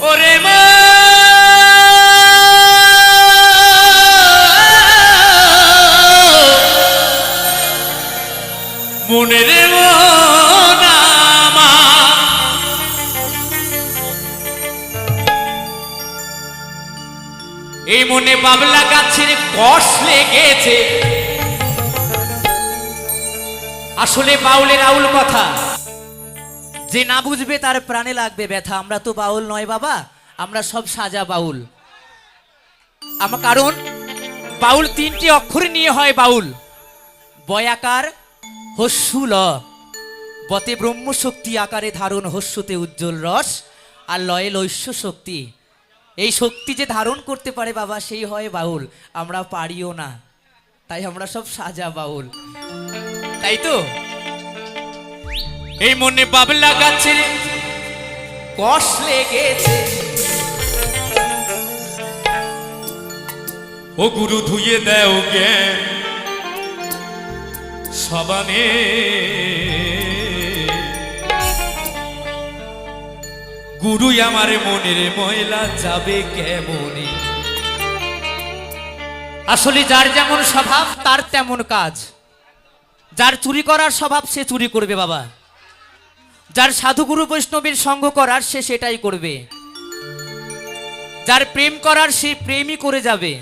ওরে মা। মনের মন এই মনে বাবলা গাছের কষ লেগেছে। আসলে বাউলের আউল কথা। যে না বুঝবে, তার প্রাণে লাগবে ব্যথা। আমরা তো বাউল নয় বাবা, আমরা সব সাজা বাউল। আমার কারণ, বাউল তিনটি অক্ষর নিয়ে হয় বাউল। বয়াকার হস্যু ল। বতে ব্রহ্মশক্তি আকারে ধারণ হস্যতে উজ্জ্বল রস, আর লয়ে লৈশ্য শক্তি। এই শক্তি যে ধারণ করতে পারে বাবা, সেই হয় বাউল। আমরা পারিও না, তাই আমরা সব সাজা বাউল। তাই তো? এই মনে বাবলা গাছের কষ লেগেছে। ও গুরু ধুয়ে দেও জ্ঞান। সবানে। গুরু আমার মনের ময়লা যাবে কেমনে? আসলে যার যেমন স্বভাব তার তেমন কাজ। যার চুরি করার স্বভাব সে চুরি করবে বাবা। যার সাধুগুরু বৈষ্ণবের সঙ্গ করার সে সেটাই করবে। যার প্রেম করার সে প্রেমই করে যাবে।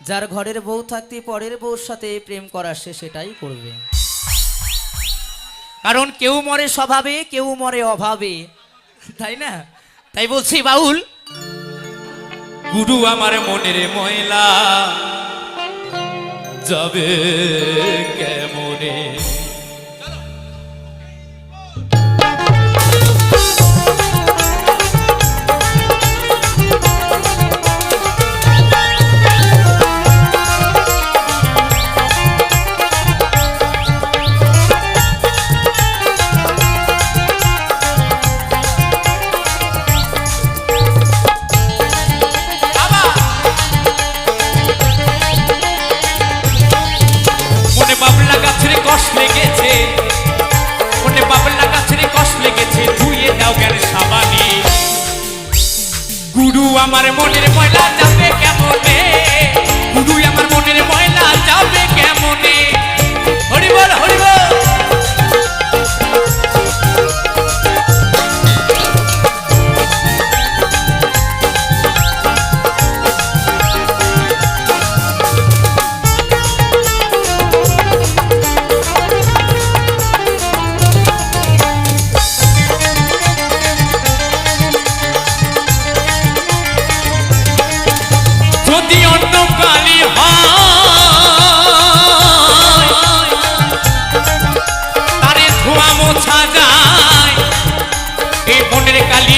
যার ঘরের বউ থাকতে পরের বউর সাথে প্রেম করার সে সেটাই করবে। কারণ কেউ মরে স্বভাবে, কেউ মরে অভাবে। তাই না? তাই বলছি, বাউল। গুরু আমার মনের ময়লা যাবে কেমনে? কষ লেগেছে। মনে বাবলা গাছের কষ লেগেছে, ধুয়ে দাও কেন সাবানি। গুরু আমার মনের ময়লা যাবে কেমনে? গুরু আমার মনের ময়লা যাবে কেমনে?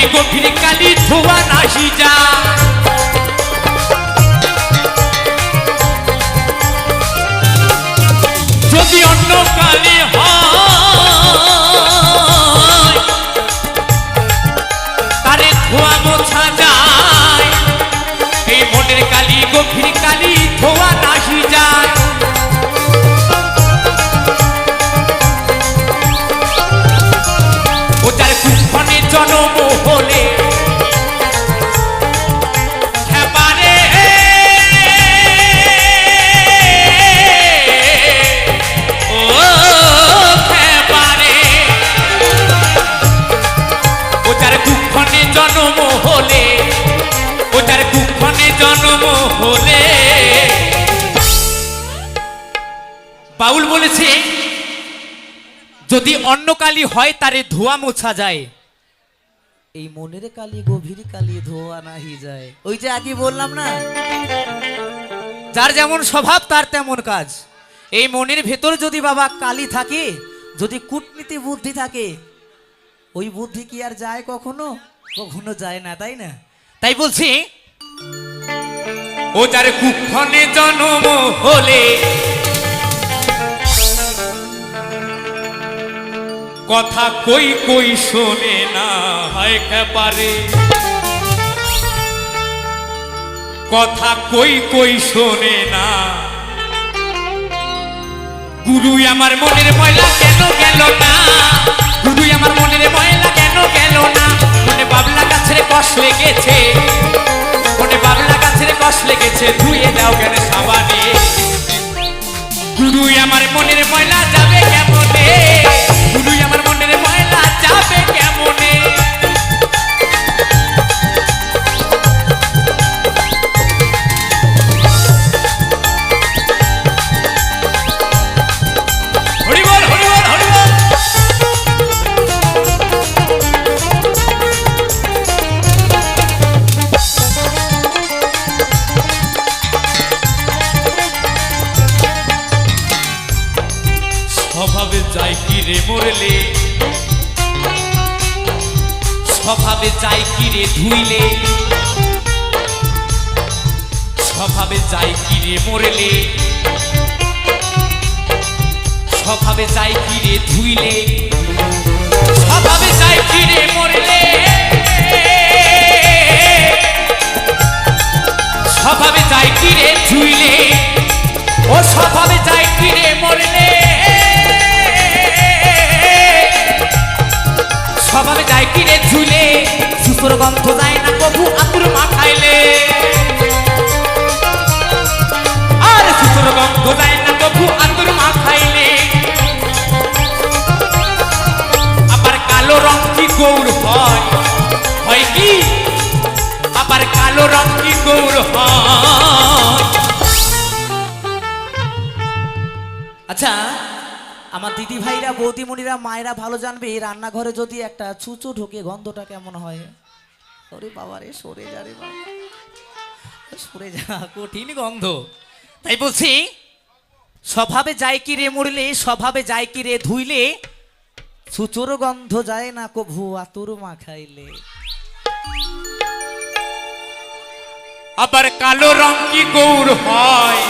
গভীর কালি ধোয়া নাহি যায় বাউল বলেছে যদি অন্য কালি হয় তারে ধোয়া মোছা যায়। এই মনের কালি গভীর কালি ধোয়া নাহি যায়। ওই যে আগে বললাম না? যার যেমন স্বভাব তার তেমন কাজ। এই মনের ভেতর যদি বাবা কালি থাকে যদি কূটনীতি বুদ্ধি থাকে ওই বুদ্ধি কি আর যায় কখনো? কখনো যায় না তাই না? তাই বলছি ও যার কুক্ষণে জন্ম হলে কথা কই কই শোনে না, হয় কথা কই কই শোনে না। গুরু আমার মনের ময়লা কেন গেল না? গুরু আমার মনের ময়লা কেন গেল না? মনে বাবলা গাছের রে মরলে। স্বভাবে যাই কিরে ধুইলে। স্বভাবে যাই কিরে মরলে। স্বভাবে যাই কিরে ধুইলে। স্বভাবে যাই কিরে মরলে। স্বভাবে যাই কিরে ধুইলে। আচ্ছা আমার দিদি ভাইরা বৌদিমণিরা, মায়েরা ভালো জানবে রান্নাঘরে যদি একটা ছুঁচো ঢোকে, গন্ধটা কেমন হয়? ওরে বাবা রে, সরে যা রে বাবা। সরে যা, কঠিন গন্ধ। তাই বলছি, স্বভাবে যায় কি রে মরলে, স্বভাবে যায় কি রে ধুইলে? ছুচোর গন্ধ যায় না কভু, আতুর মা খাইলে আবার কালো রং কি গৌর হয়?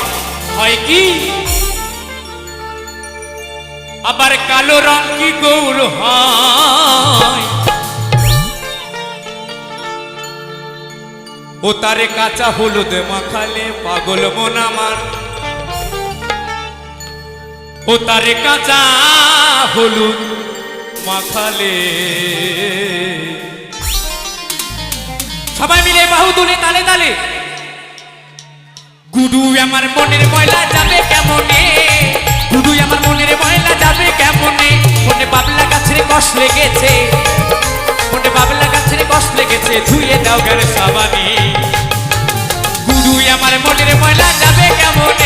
হয় কি? আবার কালো রং কি গৌর ও তারে কাঁচা হলুদ মাখালে পাগল মন আমার। ও তারে কাঁচা হলুদ মাখালে। সবাই মিলে বাহু তুলে তালে তালে। গুডু আমার মনের ময়লা যাবে কেমনে? গুডু আমার মনের ময়লা কেমনে মনে বাবলা গাছের কষ লেগেছে। মনে বাবলা গাছের কষ লেগেছে, ধুয়ে দাও গেলে সাবানি। গুডু আমার মনের ময়লা যাবে কেমনে?